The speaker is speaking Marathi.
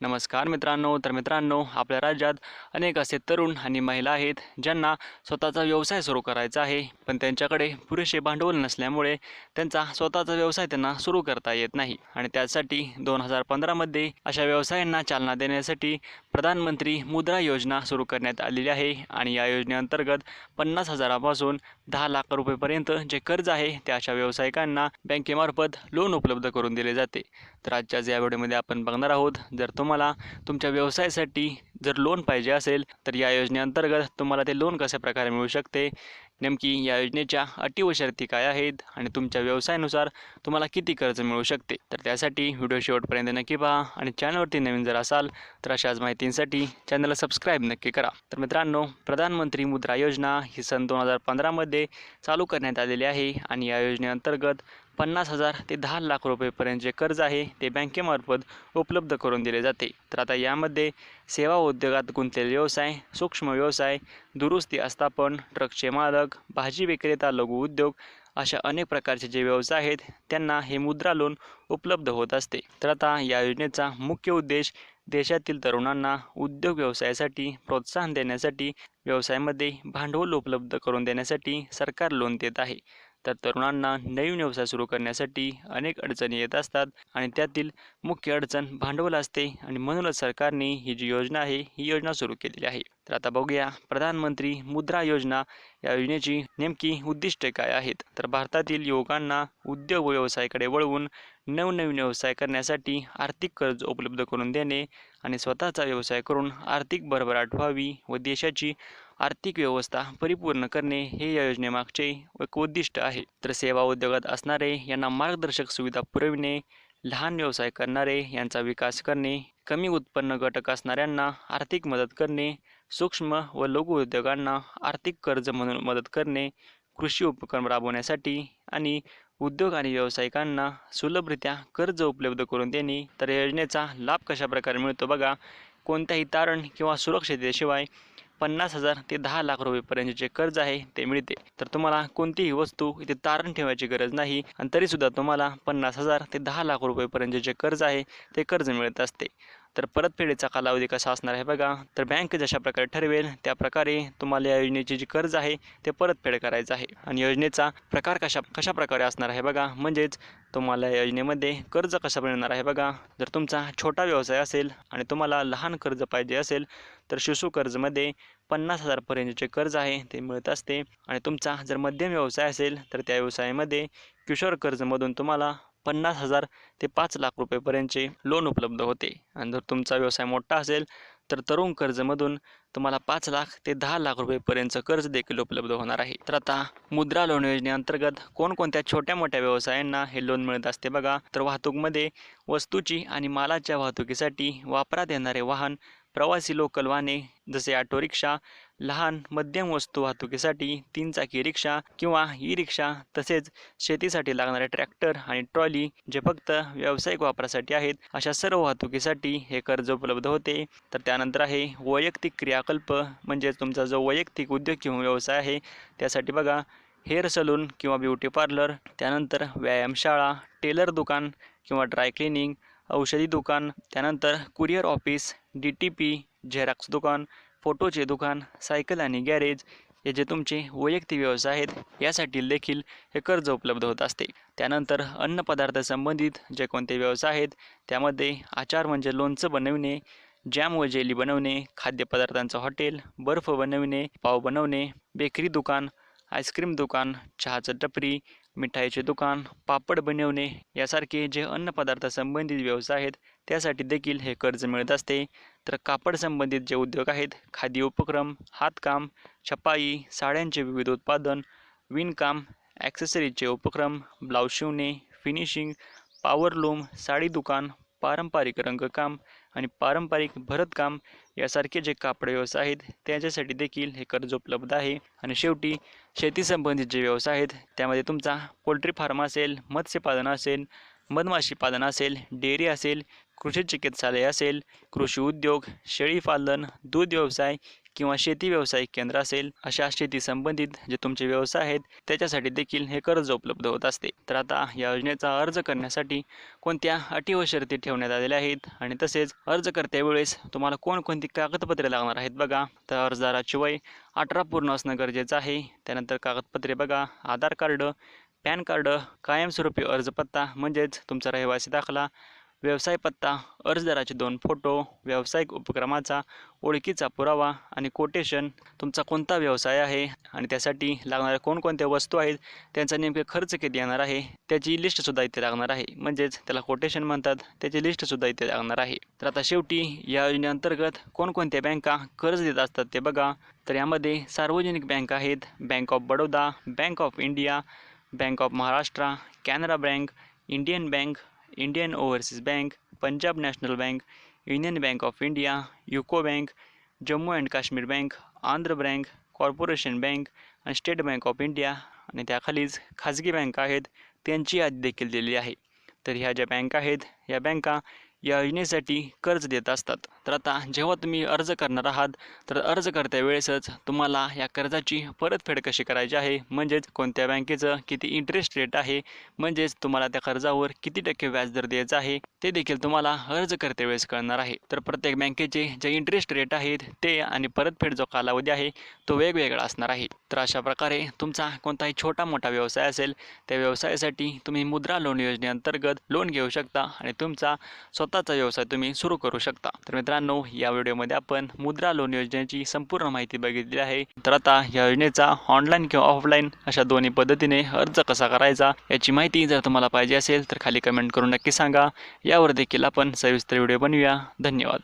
नमस्कार मित्रांनो तर मित्रांनो आपल्या राज्यात अनेक असे तरुण आणि महिला आहेत ज्यांना स्वतःचा व्यवसाय सुरू करायचा आहे पण त्यांच्याकडे पुरेसे भांडवल नसल्यामुळे त्यांचा स्वतःचा व्यवसाय त्यांना सुरू करता येत नाही. आणि त्यासाठी दोन हजार पंधरामध्ये अशा व्यवसायांना चालना देण्यासाठी प्रधानमंत्री मुद्रा योजना सुरू करण्यात आलेली आहे आणि या योजनेअंतर्गत पन्नास हजारापासून दहा लाख रुपयेपर्यंत जे कर्ज आहे त्या अशा व्यावसायिकांना बँकेमार्फत लोन उपलब्ध करून दिले जाते. तर आजच्याच या व्हिडिओमध्ये आपण बघणार आहोत जर तुम्हाला तुमच्या व्यवसायासाठी जर लोन पाहिजे असेल तर या योजनेअंतर्गत तुम्हाला ते लोन कशा प्रकारे मिळू शकते? नेमकी या योजनेच्या अटी व शर्ती काय आहेत आणि तुमच्या व्यवसायानुसार तुम्हाला किती कर्ज मिळू शकते? तर त्यासाठी व्हिडिओ शेवटपर्यंत नक्की पहा आणि चॅनलवरती नवीन जर असाल तर अशाच माहितींसाठी चॅनलला सबस्क्राईब नक्की करा. तर मित्रांनो प्रधानमंत्री मुद्रा योजना ही सन दोन हजार पंधरामध्ये चालू करण्यात आलेली आहे आणि या योजनेअंतर्गत पन्नास हजार ते दहा लाख रुपयेपर्यंत जे कर्ज आहे ते बँकेमार्फत उपलब्ध करून दिले जाते. तर आता यामध्ये सेवा उद्योगात गुंतलेले व्यवसाय सूक्ष्म व्यवसाय दुरुस्ती आस्थापन ट्रकचे मालक भाजी विक्रेता लघु उद्योग अशा अनेक प्रकारचे जे व्यवसाय आहेत त्यांना हे मुद्रा लोन उपलब्ध होत असते. तर आता या योजनेचा मुख्य उद्देश देशातील तरुणांना उद्योग व्यवसायासाठी प्रोत्साहन देण्यासाठी व्यवसायामध्ये भांडवल उपलब्ध करून देण्यासाठी सरकार लोन देत आहे. तर तरुणांना नवीन व्यवसाय सुरू करण्यासाठी अनेक अडचणी येत असतात आणि त्यातील मुख्य अडचण भांडवल असते आणि म्हणूनच सरकारने ही जी योजना आहे ही योजना सुरू केलेली आहे. तर आता बघूया प्रधानमंत्री मुद्रा योजना या योजनेची नेमकी उद्दिष्टे काय आहेत? तर भारतातील युवकांना उद्योग व व्यवसायाकडे वळवून नवनवीन व्यवसाय करण्यासाठी आर्थिक कर्ज उपलब्ध करून देणे आणि स्वतःचा व्यवसाय करून आर्थिक भरभराट व्हावी व देशाची आर्थिक व्यवस्था परिपूर्ण करणे हे या योजनेमागचे एक उद्दिष्ट आहे. तर सेवा उद्योगात असणारे यांना मार्गदर्शक सुविधा पुरविणे लहान व्यवसाय करणारे यांचा विकास करणे कमी उत्पन्न घटक असणाऱ्यांना आर्थिक मदत करणे सूक्ष्म व लघु उद्योगांना आर्थिक कर्ज म्हणून मदत करणे कृषी उपक्रम राबवण्यासाठी आणि उद्योग आणि व्यावसायिकांना सुलभरित्या कर्ज उपलब्ध करून देणे. तर योजनेचा लाभ कशा प्रकारे मिळतो बघा. कोणत्याही तारण किंवा सुरक्षिततेशिवाय पन्नास हजार ते दहा लाख रुपयेपर्यंत जे कर्ज आहे ते मिळते. तर तुम्हाला कोणतीही वस्तू इथे तारण ठेवायची गरज नाही आणि तरीसुद्धा तुम्हाला पन्नास हजार ते दहा लाख रुपयेपर्यंत जे कर्ज आहे ते कर्ज मिळत असते. तर परतफेडीचा कालावधी कसा असणार आहे बघा. तर बँक जशा प्रकारे ठरवेल त्या प्रकारे तुम्हाला या योजनेचे जे कर्ज आहे ते परतफेड करायचं आहे. आणि योजनेचा प्रकार कशा कशा प्रकारे असणार आहे बघा. म्हणजेच तुम्हाला या योजनेमध्ये कर्ज कसं मिळणार आहे बघा. जर तुमचा छोटा व्यवसाय असेल आणि तुम्हाला लहान कर्ज पाहिजे असेल तर शिशु कर्जमध्ये पन्नास हजारपर्यंतचे कर्ज आहे ते मिळत असते. आणि तुमचा जर मध्यम व्यवसाय असेल तर त्या व्यवसायामध्ये किशोर कर्जमधून तुम्हाला पन्नास हजार ते पाच लाख रुपयेपर्यंतचे लोन उपलब्ध होते. आणि जर तुमचा व्यवसाय मोठा असेल तर तरुण कर्जमधून तुम्हाला पाच लाख ते दहा लाख रुपयेपर्यंतचं कर्ज देखील उपलब्ध होणार आहे. तर आता मुद्रा लोन योजनेअंतर्गत कोणकोणत्या छोट्या मोठ्या व्यवसायांना हे लोन मिळत असते बघा. तर वाहतूकमध्ये वस्तूची आणि मालाच्या वाहतुकीसाठी वापरात येणारे वाहन प्रवासी लोकल वाहने जसे ऑटो रिक्षा लहान मध्यम वस्तू वाहतुकीसाठी तीन चाकी रिक्षा किंवा ई रिक्षा तसेच शेतीसाठी लागणारे ट्रॅक्टर आणि ट्रॉली जे फक्त व्यावसायिक वापरासाठी आहेत अशा सर्व वाहतुकीसाठी हे कर्ज उपलब्ध होते. तर त्यानंतर आहे वैयक्तिक क्रियाकल्प म्हणजेच तुमचा जो वैयक्तिक उद्योग किंवा व्यवसाय आहे त्यासाठी बघा हेअर सलून किंवा ब्युटी पार्लर त्यानंतर व्यायामशाळा टेलर दुकान किंवा ड्राय क्लिनिंग औषधी दुकान त्यानंतर courier office D T P xerox दुकान फोटोचे दुकान सायकल आणि गॅरेज हे जे तुमचे वैयक्तिक व्यवसाय आहेत यासाठी देखील हे कर्ज उपलब्ध होत असते. त्यानंतर अन्नपदार्थ संबंधित जे कोणते व्यवसाय आहेत त्यामध्ये आचार म्हणजे लोणचं बनविणे जॅम व जेली बनवणे खाद्यपदार्थांचं हॉटेल बर्फ बनविणे पाव बनवणे बेकरी दुकान आईस्क्रीम दुकान चहाचं टपरी मिठाईचे दुकान पापड बनवणे यासारखे जे अन्नपदार्थ संबंधित व्यवसाय आहेत त्यासाठी देखील हे कर्ज मिळत असते. तर कापड संबंधित जे उद्योग आहेत खादी उपक्रम हातकाम छपाई साड्यांचे विविध उत्पादन विणकाम ॲक्सेसरीजचे उपक्रम ब्लाऊज शिवणे फिनिशिंग पॉवरलूम साडी दुकान पारंपरिक रंगकाम आणि पारंपरिक भरतकाम यासारखे जे कापड व्यवसाय आहेत त्याच्यासाठी देखील हे कर्ज उपलब्ध आहे. आणि शेवटी शेतीसंबंधित जे व्यवसाय आहेत त्यामध्ये तुमचा पोल्ट्री फार्म असेल मत्स्यपालन असेल मधमाशी पालन असेल डेअरी असेल कृषी चिकित्सालय असेल कृषी उद्योग शेळीपालन दूध व्यवसाय किंवा शेती व्यावसायिक केंद्र असेल अशा शेती संबंधित जे तुमचे व्यवसाय आहेत त्याच्यासाठी देखील हे कर्ज उपलब्ध होत असते. तर आता या योजनेचा अर्ज करण्यासाठी कोणत्या अटी व शर्ती ठेवण्यात आलेल्या आहेत? आणि तसेच अर्ज करतेवेळेस तुम्हाला कोणकोणती कागदपत्रे लागणार आहेत बघा. तर अर्जदाराची वय अठरा पूर्ण असणं गरजेचं आहे. त्यानंतर कागदपत्रे बघा आधार कार्ड पॅन कार्ड कायमस्वरूपी अर्जपत्ता म्हणजेच तुमचा रहिवासी दाखला व्यवसाय पत्ता अर्जदाराचे दोन फोटो व्यावसायिक उपक्रमाचा ओळखीचा पुरावा आणि कोटेशन तुमचा कोणता व्यवसाय आहे आणि त्यासाठी लागणाऱ्या कोणकोणत्या वस्तू आहेत त्यांचा नेमके खर्च किती येणार आहे त्याची लिस्टसुद्धा इथे लागणार आहे. म्हणजेच त्याला कोटेशन म्हणतात त्याची लिस्टसुद्धा इथे लागणार आहे. तर आता शेवटी या योजनेअंतर्गत कोणकोणत्या बँका कर्ज देत असतात ते बघा. तर यामध्ये सार्वजनिक बँक आहेत bank of Baroda bank of India bank of Maharashtra Canara bank Indian bank Indian overseas bank Punjab national bank union bank of India UCO bank Jammu and Kashmir bank Andhra bank corporation bank आणि स्टेट बँक ऑफ इंडिया आणि त्याखालीच खाजगी बँका आहेत त्यांची यादी देखील दिलेली आहे. तर ह्या ज्या बँका आहेत या बँका या योजनेसाठी कर्ज देत असतात. तर आता जेव्हा तुम्ही अर्ज करणार आहात तर अर्ज करत्या वेळेसच तुम्हाला या कर्जाची परतफेड कशी करायची आहे? म्हणजेच कोणत्या बँकेचं किती इंटरेस्ट रेट आहे? म्हणजेच तुम्हाला त्या कर्जावर किती टक्के व्याजदर द्यायचा आहे? ते देखील तुम्हाला अर्ज करत्या वेळेस कळणार आहे. तर प्रत्येक बँकेचे जे इंटरेस्ट रेट आहेत ते आणि परतफेड जो कालावधी आहे तो वेगवेगळा असणार आहे. तर अशा प्रकारे तुमचा कोणताही छोटा मोठा व्यवसाय असेल त्या व्यवसायासाठी तुम्ही मुद्रा लोन योजनेअंतर्गत लोन घेऊ शकता आणि तुमचा स्वतःचा व्यवसाय तुम्ही सुरू करू शकता. तर मित्रांनो या व्हिडिओमध्ये आपण मुद्रा लोन योजनेची संपूर्ण माहिती बघितली आहे. तर आता या योजनेचा ऑनलाईन किंवा ऑफलाईन अशा दोन्ही पद्धतीने अर्ज कसा करायचा याची माहिती जर तुम्हाला पाहिजे असेल तर खाली कमेंट करून नक्की सांगा. यावर देखील आपण सविस्तर व्हिडिओ बनवूया. धन्यवाद.